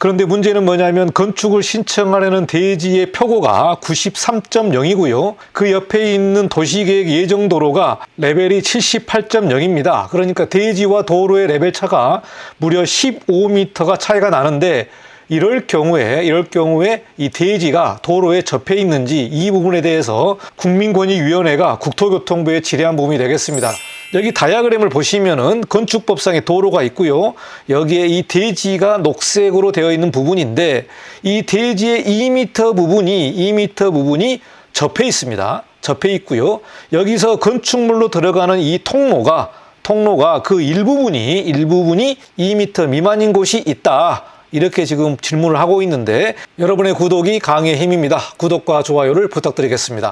그런데 문제는 뭐냐면 건축을 신청하려는 대지의 표고가 93.0이고요. 그 옆에 있는 도시계획 예정도로가 레벨이 78.0입니다. 그러니까 대지와 도로의 레벨 차가 무려 15m가 차이가 나는데 이럴 경우에 이럴 경우에 이 대지가 도로에 접해 있는지 이 부분에 대해서 국민권익위원회가 국토교통부에 질의한 부분이 되겠습니다. 여기 다이아그램을 보시면은 건축법상의 도로가 있고요. 여기에 이 대지가 녹색으로 되어 있는 부분인데 이 대지의 2m 부분이 2m 부분이 접해 있습니다. 접해 있고요. 여기서 건축물로 들어가는 이 통로가 통로가 그 일부분이 일부분이 2m 미만인 곳이 있다. 이렇게 지금 질문을 하고 있는데 여러분의 구독이 강의 힘입니다. 구독과 좋아요를 부탁드리겠습니다.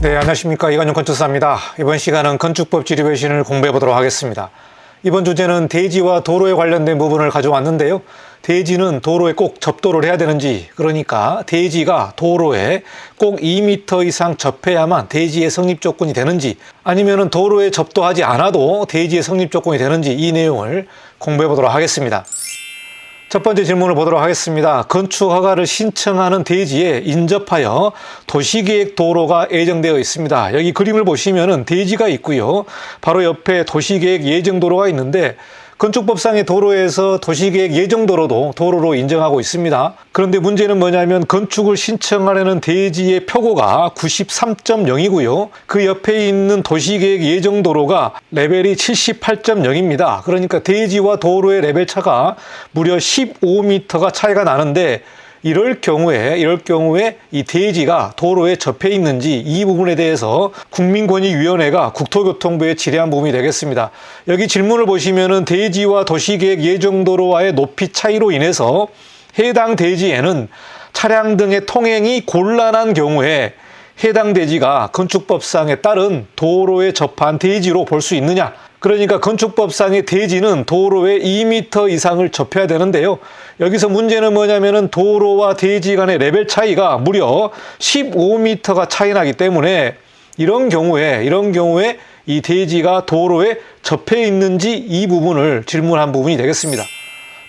네, 안녕하십니까. 이관용 건축사입니다. 이번 시간은 건축법 지리의 신을 공부해 보도록 하겠습니다. 이번 주제는 대지와 도로에 관련된 부분을 가져왔는데요. 대지는 도로에 꼭 접도를 해야 되는지, 그러니까 대지가 도로에 꼭 2m 이상 접해야만 대지의 성립 조건이 되는지, 아니면 도로에 접도하지 않아도 대지의 성립 조건이 되는지 이 내용을 공부해 보도록 하겠습니다. 첫 번째 질문을 보도록 하겠습니다. 건축 허가를 신청하는 대지에 인접하여 도시계획 도로가 예정되어 있습니다. 여기 그림을 보시면은 대지가 있고요. 바로 옆에 도시계획 예정 도로가 있는데 건축법상의 도로에서 도시계획 예정도로도 도로로 인정하고 있습니다. 그런데 문제는 뭐냐면 건축을 신청하려는 대지의 표고가 93.0이고요. 그 옆에 있는 도시계획 예정도로가 레벨이 78.0입니다. 그러니까 대지와 도로의 레벨 차가 무려 15m가 차이가 나는데 이럴 경우에 이럴 경우에 이 대지가 도로에 접해 있는지 이 부분에 대해서 국민권익위원회가 국토교통부에 질의한 부분이 되겠습니다. 여기 질문을 보시면은 대지와 도시계획 예정도로와의 높이 차이로 인해서 해당 대지에는 차량 등의 통행이 곤란한 경우에 해당 대지가 건축법상에 따른 도로에 접한 대지로 볼 수 있느냐? 그러니까 건축법상의 대지는 도로에 2m 이상을 접해야 되는데요. 여기서 문제는 뭐냐면은 도로와 대지 간의 레벨 차이가 무려 15m가 차이 나기 때문에 이런 경우에 이런 경우에 이 대지가 도로에 접해 있는지 이 부분을 질문한 부분이 되겠습니다.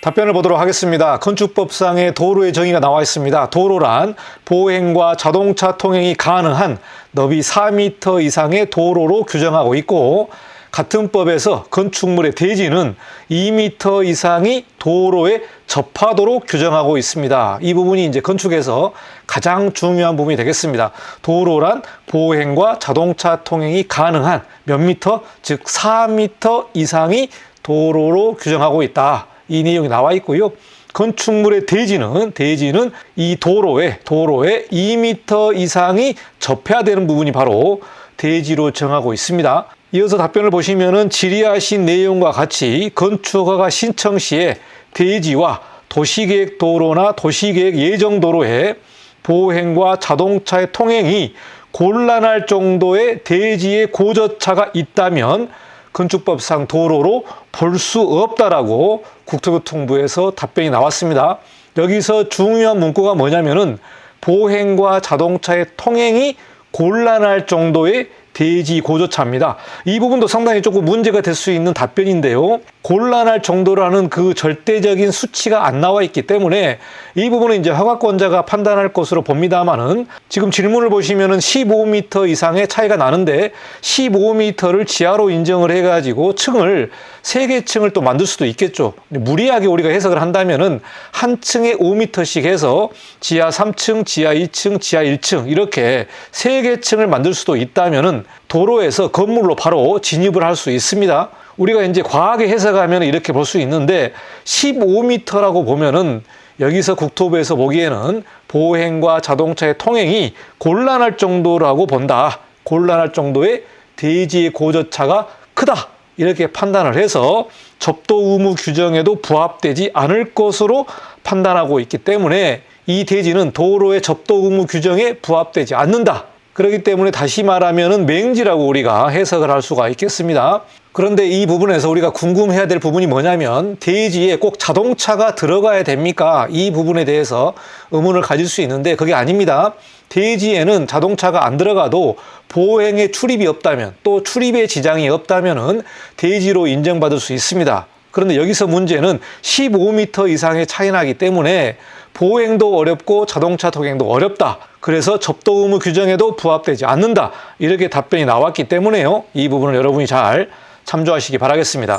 답변을 보도록 하겠습니다. 건축법상의 도로의 정의가 나와 있습니다. 도로란 보행과 자동차 통행이 가능한 너비 4m 이상의 도로로 규정하고 있고 같은 법에서 건축물의 대지는 2m 이상이 도로에 접하도록 규정하고 있습니다. 이 부분이 이제 건축에서 가장 중요한 부분이 되겠습니다. 도로란 보행과 자동차 통행이 가능한 몇 미터, 즉 4m 이상이 도로로 규정하고 있다. 이 내용이 나와 있고요. 건축물의 대지는 대지는 이 도로에 도로에 2m 이상이 접해야 되는 부분이 바로 대지로 정하고 있습니다. 이어서 답변을 보시면은 질의하신 내용과 같이 건축허가 신청 시에 대지와 도시계획 도로나 도시계획 예정 도로에 보행과 자동차의 통행이 곤란할 정도의 대지의 고저차가 있다면 건축법상 도로로 볼 수 없다라고 국토교통부에서 답변이 나왔습니다. 여기서 중요한 문구가 뭐냐면은 보행과 자동차의 통행이 곤란할 정도의 대지 고조차입니다. 이 부분도 상당히 조금 문제가 될 수 있는 답변인데요. 곤란할 정도라는 그 절대적인 수치가 안 나와 있기 때문에 이 부분은 이제 허가권자가 판단할 것으로 봅니다만은 지금 질문을 보시면은 15m 이상의 차이가 나는데 15m를 지하로 인정을 해가지고 층을 세 개 층을 또 만들 수도 있겠죠. 무리하게 우리가 해석을 한다면은 한 층에 5m씩 해서 지하 3층, 지하 2층, 지하 1층 이렇게 세 개 층을 만들 수도 있다면은 도로에서 건물로 바로 진입을 할 수 있습니다. 우리가 이제 과하게 해석하면 이렇게 볼 수 있는데 15m라고 보면은 여기서 국토부에서 보기에는 보행과 자동차의 통행이 곤란할 정도라고 본다. 곤란할 정도의 대지의 고저차가 크다. 이렇게 판단을 해서 접도 의무 규정에도 부합되지 않을 것으로 판단하고 있기 때문에 이 대지는 도로의 접도 의무 규정에 부합되지 않는다. 그렇기 때문에 다시 말하면은 맹지라고 우리가 해석을 할 수가 있겠습니다. 그런데 이 부분에서 우리가 궁금해야 될 부분이 뭐냐면 대지에 꼭 자동차가 들어가야 됩니까? 이 부분에 대해서 의문을 가질 수 있는데 그게 아닙니다. 대지에는 자동차가 안 들어가도 보행에 출입이 없다면 또 출입에 지장이 없다면은 대지로 인정받을 수 있습니다. 그런데 여기서 문제는 15m 이상의 차이 나기 때문에 보행도 어렵고 자동차 통행도 어렵다. 그래서 접도 의무 규정에도 부합되지 않는다. 이렇게 답변이 나왔기 때문에요. 이 부분을 여러분이 잘 참조하시기 바라겠습니다.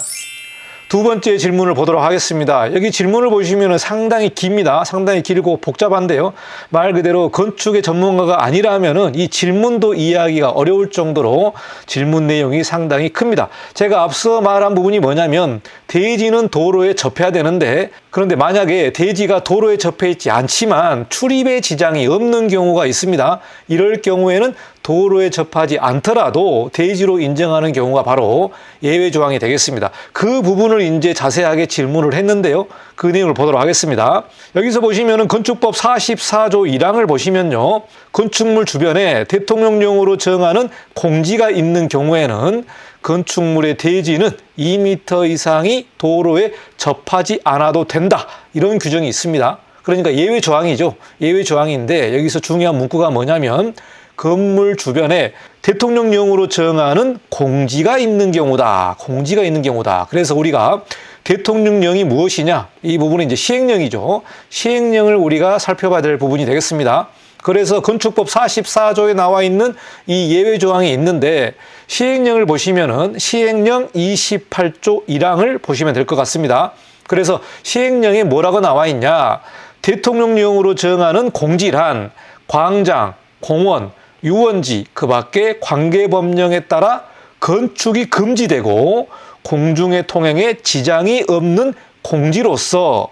두 번째 질문을 보도록 하겠습니다. 여기 질문을 보시면 상당히 깁니다. 상당히 길고 복잡한데요. 말 그대로 건축의 전문가가 아니라면 이 질문도 이해하기가 어려울 정도로 질문 내용이 상당히 큽니다. 제가 앞서 말한 부분이 뭐냐면 대지는 도로에 접해야 되는데 그런데 만약에 대지가 도로에 접해 있지 않지만 출입에 지장이 없는 경우가 있습니다. 이럴 경우에는 도로에 접하지 않더라도 대지로 인정하는 경우가 바로 예외 조항이 되겠습니다. 그 부분을 이제 자세하게 질문을 했는데요. 그 내용을 보도록 하겠습니다. 여기서 보시면은 건축법 44조 1항을 보시면요. 건축물 주변에 대통령령으로 정하는 공지가 있는 경우에는 건축물의 대지는 2m 이상이 도로에 접하지 않아도 된다. 이런 규정이 있습니다. 그러니까 예외 조항이죠. 예외 조항인데 여기서 중요한 문구가 뭐냐면 건물 주변에 대통령령으로 정하는 공지가 있는 경우다. 공지가 있는 경우다. 그래서 우리가 대통령령이 무엇이냐? 이 부분은 이제 시행령이죠. 시행령을 우리가 살펴봐야 될 부분이 되겠습니다. 그래서 건축법 44조에 나와 있는 이 예외 조항이 있는데 시행령을 보시면은 시행령 28조 1항을 보시면 될 것 같습니다. 그래서 시행령에 뭐라고 나와 있냐? 대통령령으로 정하는 공지란 광장, 공원, 유원지 그 밖에 관계 법령에 따라 건축이 금지되고 공중의 통행에 지장이 없는 공지로서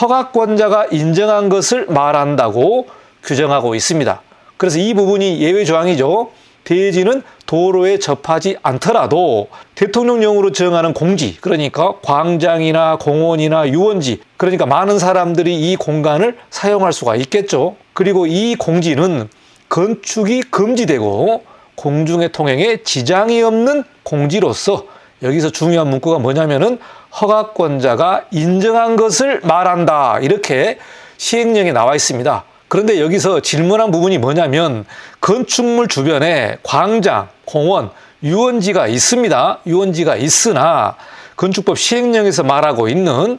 허가권자가 인정한 것을 말한다고 규정하고 있습니다. 그래서 이 부분이 예외 조항이죠. 대지는 도로에 접하지 않더라도 대통령령으로 정하는 공지, 그러니까 광장이나 공원이나 유원지, 그러니까 많은 사람들이 이 공간을 사용할 수가 있겠죠. 그리고 이 공지는 건축이 금지되고 공중의 통행에 지장이 없는 공지로서 여기서 중요한 문구가 뭐냐면은 허가권자가 인정한 것을 말한다. 이렇게 시행령에 나와 있습니다. 그런데 여기서 질문한 부분이 뭐냐면 건축물 주변에 광장, 공원, 유원지가 있습니다. 유원지가 있으나 건축법 시행령에서 말하고 있는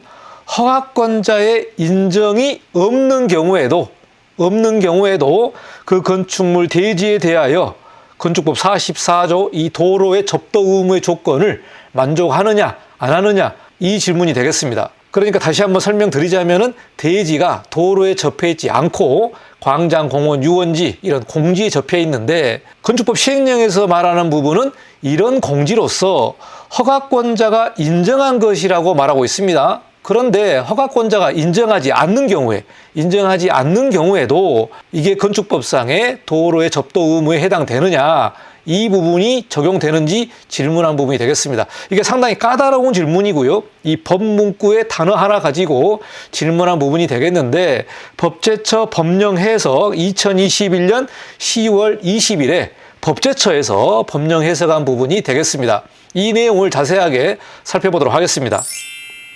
허가권자의 인정이 없는 경우에도 없는 경우에도 그 건축물 대지에 대하여 건축법 44조 이 도로의 접도 의무의 조건을 만족하느냐 안 하느냐 이 질문이 되겠습니다. 그러니까 다시 한번 설명드리자면은 대지가 도로에 접해 있지 않고 광장, 공원, 유원지 이런 공지에 접해 있는데 건축법 시행령에서 말하는 부분은 이런 공지로서 허가권자가 인정한 것이라고 말하고 있습니다. 그런데 허가권자가 인정하지 않는 경우에 인정하지 않는 경우에도 이게 건축법상의 도로의 접도 의무에 해당되느냐 이 부분이 적용되는지 질문한 부분이 되겠습니다. 이게 상당히 까다로운 질문이고요. 이 법문구의 단어 하나 가지고 질문한 부분이 되겠는데 법제처 법령 해석 2021년 10월 20일에 법제처에서 법령 해석한 부분이 되겠습니다. 이 내용을 자세하게 살펴보도록 하겠습니다.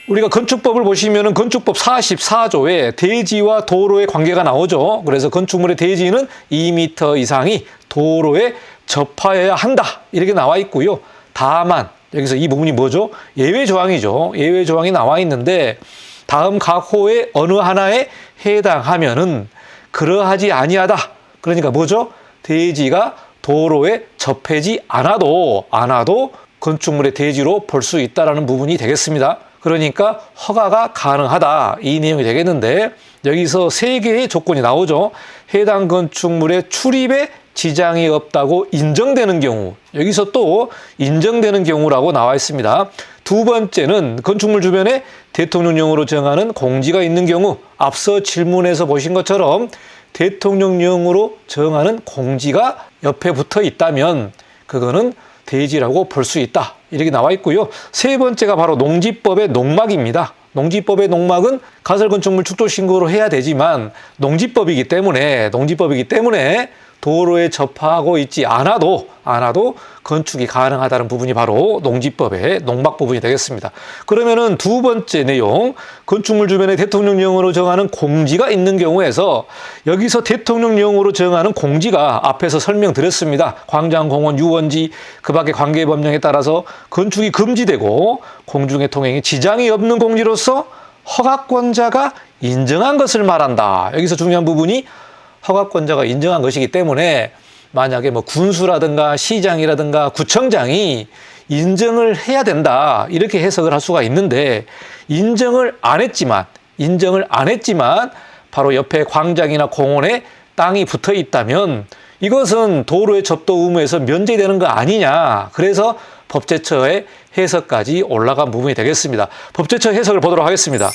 우리가 건축법을 보시면은 건축법 44조에 대지와 도로의 관계가 나오죠. 그래서 건축물의 대지는 2m 이상이 도로에 접하여야 한다. 이렇게 나와 있고요. 다만 여기서 이 부분이 뭐죠? 예외 조항이죠. 예외 조항이 나와 있는데 다음 각 호의 어느 하나에 해당하면은 그러하지 아니하다. 그러니까 뭐죠? 대지가 도로에 접해지 않아도 않아도 건축물의 대지로 볼 수 있다라는 부분이 되겠습니다. 그러니까 허가가 가능하다 이 내용이 되겠는데 여기서 세 개의 조건이 나오죠. 해당 건축물의 출입에 지장이 없다고 인정되는 경우 여기서 또 인정되는 경우라고 나와 있습니다. 두 번째는 건축물 주변에 대통령령으로 정하는 공지가 있는 경우 앞서 질문에서 보신 것처럼 대통령령으로 정하는 공지가 옆에 붙어 있다면 그거는 대지라고 볼 수 있다. 이렇게 나와 있고요. 세 번째가 바로 농지법의 농막입니다. 농지법의 농막은 가설건축물 축조신고를 해야 되지만 농지법이기 때문에 농지법이기 때문에 도로에 접하고 있지 않아도 않아도 건축이 가능하다는 부분이 바로 농지법의 농막 부분이 되겠습니다. 그러면은 두 번째 내용 건축물 주변에 대통령령으로 정하는 공지가 있는 경우에서 여기서 대통령령으로 정하는 공지가 앞에서 설명드렸습니다. 광장, 공원, 유원지 그 밖의 관계 법령에 따라서 건축이 금지되고 공중의 통행에 지장이 없는 공지로서 허가권자가 인정한 것을 말한다. 여기서 중요한 부분이 허가권자가 인정한 것이기 때문에 만약에 뭐 군수라든가 시장이라든가 구청장이 인정을 해야 된다. 이렇게 해석을 할 수가 있는데 인정을 안 했지만 인정을 안 했지만 바로 옆에 광장이나 공원에 땅이 붙어 있다면 이것은 도로의 접도 의무에서 면제되는 거 아니냐. 그래서 법제처의 해석까지 올라간 부분이 되겠습니다. 법제처 해석을 보도록 하겠습니다.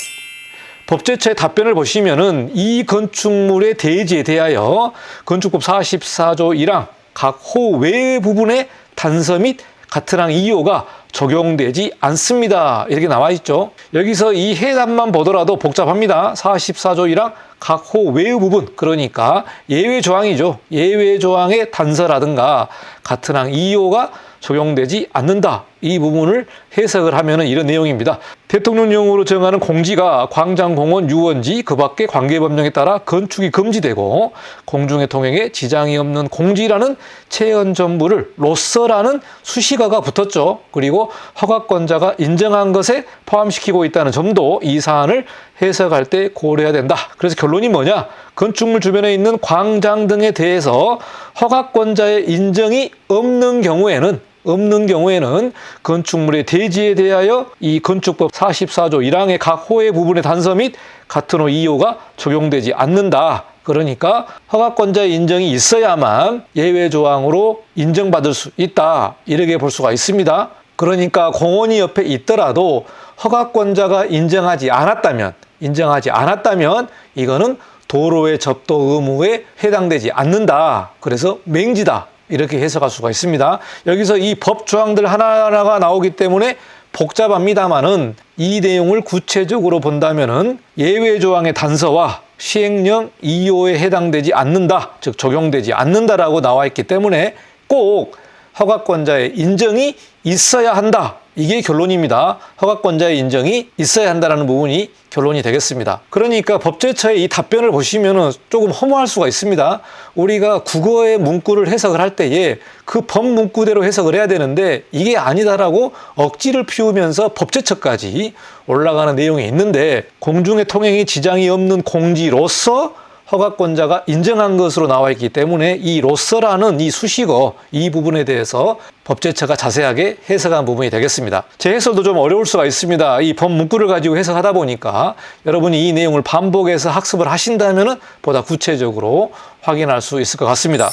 법제처의 답변을 보시면은 이 건축물의 대지에 대하여 건축법 44조 1항 각 호 외의 부분의 단서 및 같은 항 2호가 적용되지 않습니다. 이렇게 나와 있죠. 여기서 이 해답만 보더라도 복잡합니다. 44조 1항 각 호 외의 부분 그러니까 예외 조항이죠. 예외 조항의 단서라든가 같은 항 2호가 적용되지 않는다. 이 부분을 해석을 하면 이런 내용입니다. 대통령령으로 정하는 공지가 광장, 공원, 유원지 그 밖의 관계법령에 따라 건축이 금지되고 공중의 통행에 지장이 없는 공지라는 체언 전부를 로서라는 수식어가 붙었죠. 그리고 허가권자가 인정한 것에 포함시키고 있다는 점도 이 사안을 해석할 때 고려해야 된다. 그래서 결론이 뭐냐? 건축물 주변에 있는 광장 등에 대해서 허가권자의 인정이 없는 경우에는 없는 경우에는 건축물의 대지에 대하여 이 건축법 44조 1항의 각 호의 부분의 단서 및 같은 호 2호가 적용되지 않는다. 그러니까 허가권자의 인정이 있어야만 예외 조항으로 인정받을 수 있다. 이렇게 볼 수가 있습니다. 그러니까 공원이 옆에 있더라도 허가권자가 인정하지 않았다면 인정하지 않았다면 이거는 도로의 접도 의무에 해당되지 않는다. 그래서 맹지다. 이렇게 해석할 수가 있습니다. 여기서 이 법 조항들 하나하나가 나오기 때문에 복잡합니다만은 이 내용을 구체적으로 본다면은 예외 조항의 단서와 시행령 2호에 해당되지 않는다, 즉 적용되지 않는다라고 나와 있기 때문에 꼭 허가권자의 인정이 있어야 한다. 이게 결론입니다. 허가권자의 인정이 있어야 한다는 부분이 결론이 되겠습니다. 그러니까 법제처의 이 답변을 보시면 조금 허무할 수가 있습니다. 우리가 국어의 문구를 해석을 할 때에 그 법 문구대로 해석을 해야 되는데 이게 아니다라고 억지를 피우면서 법제처까지 올라가는 내용이 있는데 공중의 통행이 지장이 없는 공지로서 허가권자가 인정한 것으로 나와 있기 때문에 이 로서라는 이 수식어 이 부분에 대해서 법제처가 자세하게 해석한 부분이 되겠습니다. 제 해설도 좀 어려울 수가 있습니다. 이 법 문구를 가지고 해석하다 보니까 여러분이 이 내용을 반복해서 학습을 하신다면 보다 구체적으로 확인할 수 있을 것 같습니다.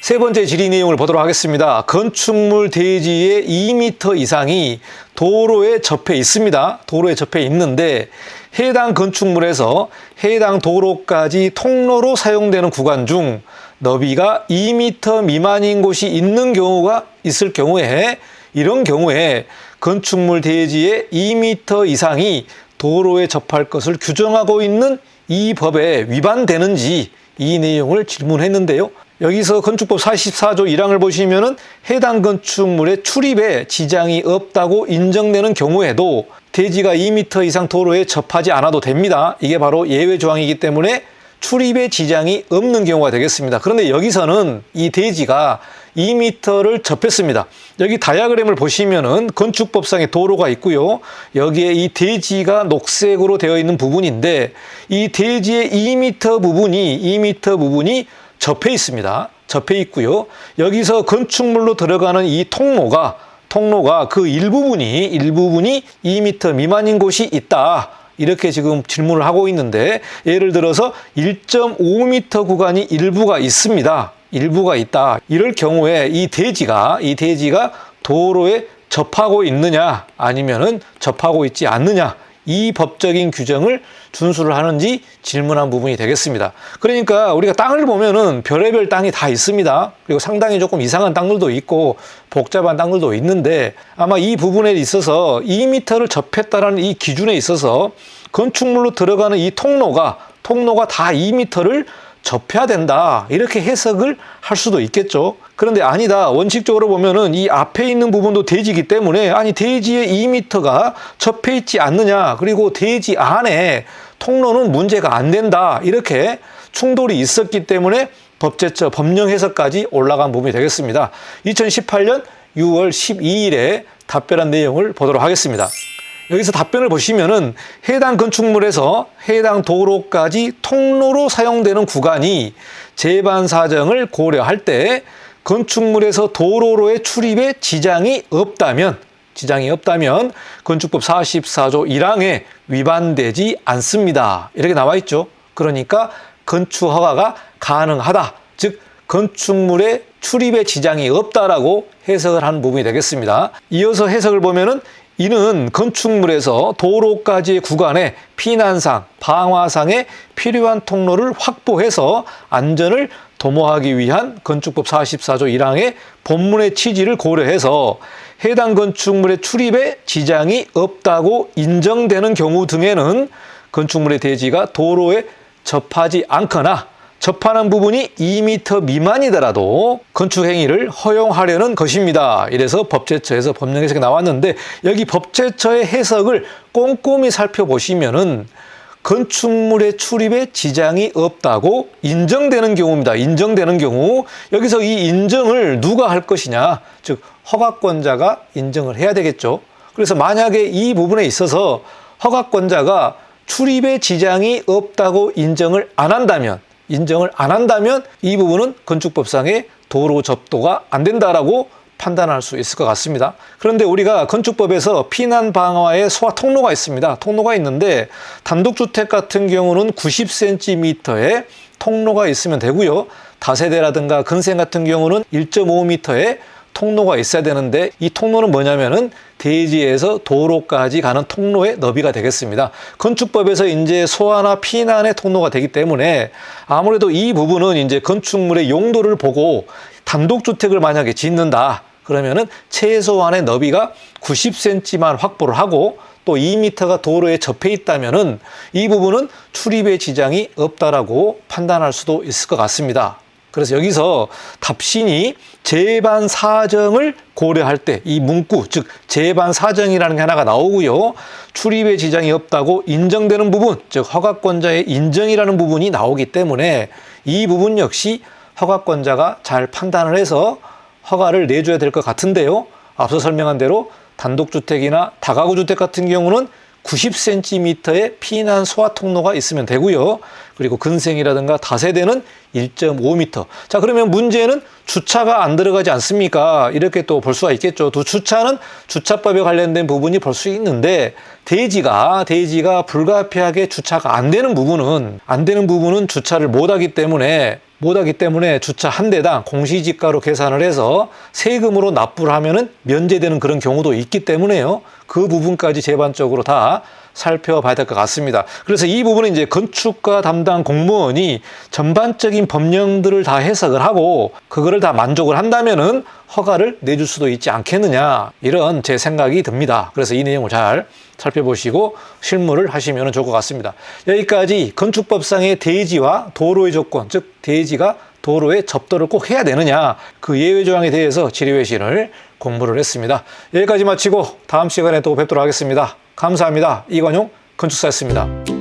세 번째 질의 내용을 보도록 하겠습니다. 건축물 대지의 2m 이상이 도로에 접해 있습니다. 도로에 접해 있는데 해당 건축물에서 해당 도로까지 통로로 사용되는 구간 중 너비가 2m 미만인 곳이 있는 경우가 있을 경우에 이런 경우에 건축물 대지의 2m 이상이 도로에 접할 것을 규정하고 있는 이 법에 위반되는지 이 내용을 질문했는데요. 여기서 건축법 44조 1항을 보시면은 해당 건축물의 출입에 지장이 없다고 인정되는 경우에도 대지가 2m 이상 도로에 접하지 않아도 됩니다. 이게 바로 예외 조항이기 때문에 출입에 지장이 없는 경우가 되겠습니다. 그런데 여기서는 이 대지가 2m를 접했습니다. 여기 다이아그램을 보시면은 건축법상의 도로가 있고요. 여기에 이 대지가 녹색으로 되어 있는 부분인데 이 대지의 2m 부분이 2m 부분이 접해 있습니다. 접해 있고요. 여기서 건축물로 들어가는 이 통로가 통로가 그 일부분이 일부분이 2m 미만인 곳이 있다. 이렇게 지금 질문을 하고 있는데 예를 들어서 1.5m 구간이 일부가 있습니다. 일부가 있다. 이럴 경우에 이 대지가 이 대지가 도로에 접하고 있느냐 아니면은 접하고 있지 않느냐 이 법적인 규정을 준수를 하는지 질문한 부분이 되겠습니다. 그러니까 우리가 땅을 보면은 별의별 땅이 다 있습니다. 그리고 상당히 조금 이상한 땅들도 있고 복잡한 땅들도 있는데 아마 이 부분에 있어서 2m를 접했다라는 이 기준에 있어서 건축물로 들어가는 이 통로가 통로가 다 2m를 접해야 된다. 이렇게 해석을 할 수도 있겠죠. 그런데 아니다. 원칙적으로 보면은 이 앞에 있는 부분도 대지이기 때문에 아니 대지의 2m가 접해 있지 않느냐. 그리고 대지 안에 통로는 문제가 안 된다. 이렇게 충돌이 있었기 때문에 법제처 법령 해석까지 올라간 부분이 되겠습니다. 2018년 6월 12일에 답변한 내용을 보도록 하겠습니다. 여기서 답변을 보시면은 해당 건축물에서 해당 도로까지 통로로 사용되는 구간이 제반 사정을 고려할 때 건축물에서 도로로의 출입에 지장이 없다면 지장이 없다면 건축법 44조 1항에 위반되지 않습니다. 이렇게 나와 있죠. 그러니까 건축 허가가 가능하다. 즉 건축물의 출입에 지장이 없다라고 해석을 하는 부분이 되겠습니다. 이어서 해석을 보면은 이는 건축물에서 도로까지의 구간에 피난상, 방화상에 필요한 통로를 확보해서 안전을 도모하기 위한 건축법 44조 1항의 본문의 취지를 고려해서 해당 건축물의 출입에 지장이 없다고 인정되는 경우 등에는 건축물의 대지가 도로에 접하지 않거나 접하는 부분이 2m 미만이더라도 건축 행위를 허용하려는 것입니다. 이래서 법제처에서 법령 해석이 나왔는데 여기 법제처의 해석을 꼼꼼히 살펴보시면은 건축물의 출입에 지장이 없다고 인정되는 경우입니다. 인정되는 경우 여기서 이 인정을 누가 할 것이냐, 즉 허가권자가 인정을 해야 되겠죠. 그래서 만약에 이 부분에 있어서 허가권자가 출입에 지장이 없다고 인정을 안 한다면 인정을 안 한다면 이 부분은 건축법상의 도로 접도가 안 된다라고 판단할 수 있을 것 같습니다. 그런데 우리가 건축법에서 피난 방화의 소화 통로가 있습니다. 통로가 있는데 단독주택 같은 경우는 90cm의 통로가 있으면 되고요. 다세대라든가 근생 같은 경우는 1.5m의 통로가 있어야 되는데 이 통로는 뭐냐면은 대지에서 도로까지 가는 통로의 너비가 되겠습니다. 건축법에서 이제 소화나 피난의 통로가 되기 때문에 아무래도 이 부분은 이제 건축물의 용도를 보고 단독주택을 만약에 짓는다. 그러면은 최소한의 너비가 90cm만 확보를 하고 또 2m가 도로에 접해 있다면은 이 부분은 출입의 지장이 없다라고 판단할 수도 있을 것 같습니다. 그래서 여기서 답신이 재반 사정을 고려할 때 이 문구 즉 재반 사정이라는 게 하나가 나오고요. 출입의 지장이 없다고 인정되는 부분 즉 허가권자의 인정이라는 부분이 나오기 때문에 이 부분 역시 허가권자가 잘 판단을 해서 허가를 내줘야 될 것 같은데요. 앞서 설명한 대로 단독주택이나 다가구 주택 같은 경우는 90cm의 피난 소화 통로가 있으면 되고요. 그리고 근생이라든가 다세대는 1.5m. 자, 그러면 문제는 주차가 안 들어가지 않습니까? 이렇게 또 볼 수가 있겠죠. 또 주차는 주차법에 관련된 부분이 볼 수 있는데 대지가 대지가 불가피하게 주차가 안 되는 부분은 안 되는 부분은 주차를 못 하기 때문에 못하기 때문에 주차 한 대당 공시지가로 계산을 해서 세금으로 납부를 하면은 면제되는 그런 경우도 있기 때문에요. 그 부분까지 제반적으로 다 살펴봐야 될 것 같습니다. 그래서 이 부분은 이제 건축가 담당 공무원이 전반적인 법령들을 다 해석을 하고 그거를 다 만족을 한다면은 허가를 내줄 수도 있지 않겠느냐 이런 제 생각이 듭니다. 그래서 이 내용을 잘 살펴보시고 실무를 하시면 좋을 것 같습니다. 여기까지 건축법상의 대지와 도로의 조건, 즉 대지가 도로에 접도를 꼭 해야 되느냐 그 예외 조항에 대해서 지리외신을 공부를 했습니다. 여기까지 마치고 다음 시간에 또 뵙도록 하겠습니다. 감사합니다. 이관용 건축사였습니다.